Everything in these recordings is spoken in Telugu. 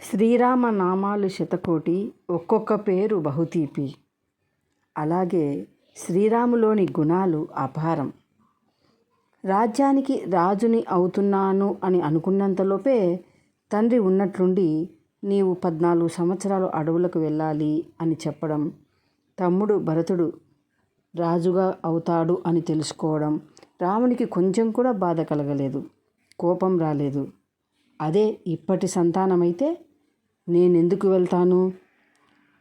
శ్రీరామ నామాలు శతకోటి ఒక్కొక్క పేరు బహుతీపి. అలాగే శ్రీరాములోని గుణాలు అపారం. రాజ్యానికి రాజుని అవుతున్నాను అని అనుకున్నంతలోపే తండ్రి ఉన్నట్లుండి నీవు పద్నాలుగు సంవత్సరాలు అడవులకు వెళ్ళాలి అని చెప్పడం తమ్ముడు భరతుడు రాజుగా అవుతాడు అని తెలుసుకోవడం రామునికి కొంచెం కూడా బాధ కలగలేదు. కోపం రాలేదు. అదే ఇప్పటి సంతానమైతే నేనెందుకు వెళ్తాను?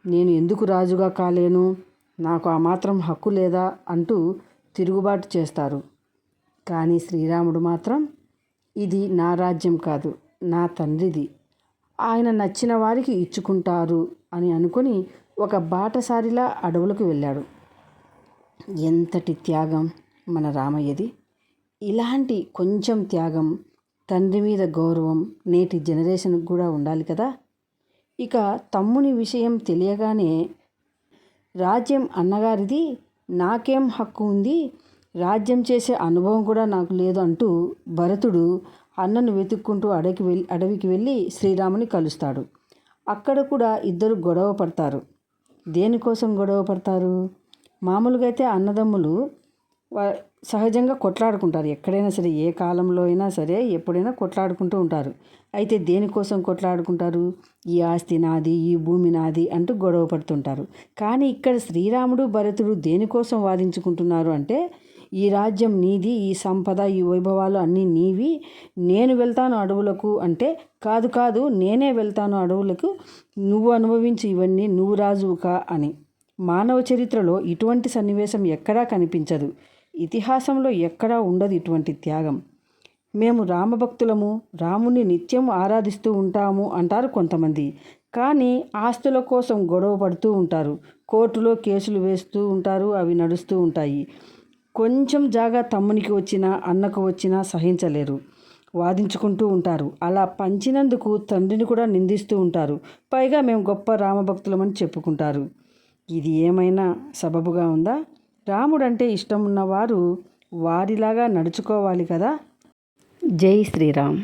నేను ఎందుకు రాజుగా కాలేను? నాకు ఆ మాత్రం హక్కు లేదా? అంటూ తిరుగుబాటు చేస్తారు. కానీ శ్రీరాముడు మాత్రం ఇది నా రాజ్యం కాదు నా తండ్రిది. ఆయన నచ్చిన వారికి ఇచ్చుకుంటారు అని అనుకుని ఒక బాటసారిలా అడవులకు వెళ్ళాడు. ఎంతటి త్యాగం మన రామయ్యది! ఇలాంటి కొంచెం త్యాగం తండ్రి మీద గౌరవం నేటి జనరేషన్కి కూడా ఉండాలి కదా? ఇక తమ్ముని విషయం తెలియగానే రాజ్యం అన్నగారిది నాకేం హక్కు ఉంది? రాజ్యం చేసే అనుభవం కూడా నాకు లేదు అంటూ భరతుడు అన్నను వెతుక్కుంటూ అడవికి వెళ్ళి అడవికి వెళ్ళి శ్రీరాముని కలుస్తాడు. అక్కడ కూడా ఇద్దరు గొడవ పడతారు. దేనికోసం గొడవ పడతారు? మామూలుగా అయితే అన్నదమ్ములు సహజంగా కొట్లాడుకుంటారు. ఎక్కడైనా సరే ఏ కాలంలో అయినా సరే ఎప్పుడైనా కొట్లాడుకుంటూ ఉంటారు. అయితే దేనికోసం కొట్లాడుకుంటారు? ఈ ఆస్తి నాది ఈ భూమి నాది అంటూ గొడవ పడుతుంటారు. కానీ ఇక్కడ శ్రీరాముడు భరతుడు దేనికోసం వాదించుకుంటున్నారు అంటే ఈ రాజ్యం నీది ఈ సంపద ఈ వైభవాలు అన్నీ నీవి. నేను వెళ్తాను అడవులకు అంటే కాదు కాదు నేనే వెళ్తాను అడవులకు. నువ్వు అనుభవించి ఇవన్నీ నువ్వు రాజువుకా అని. మానవ చరిత్రలో ఇటువంటి సన్నివేశం ఎక్కడా కనిపించదు. ఇతిహాసంలో ఎక్కడా ఉండదు ఇటువంటి త్యాగం. మేము రామభక్తులము రాముని నిత్యం ఆరాధిస్తూ ఉంటాము అంటారు కొంతమంది. కానీ ఆస్తుల కోసం గొడవ పడుతూ ఉంటారు. కోర్టులో కేసులు వేస్తూ ఉంటారు అవి నడుస్తూ ఉంటాయి. కొంచెం జాగా తమ్మునికి వచ్చినా అన్నకు వచ్చినా సహించలేరు. వాదించుకుంటూ ఉంటారు. అలా పంచినందుకు తండ్రిని కూడా నిందిస్తూ ఉంటారు. పైగా మేము గొప్ప రామభక్తులమని చెప్పుకుంటారు. ఇది ఏమైనా సబబుగా ఉందా? రాముడంటే ఇష్టం ఉన్నవారు వారిలాగా నడుచుకోవాలి కదా? జై శ్రీరామ్.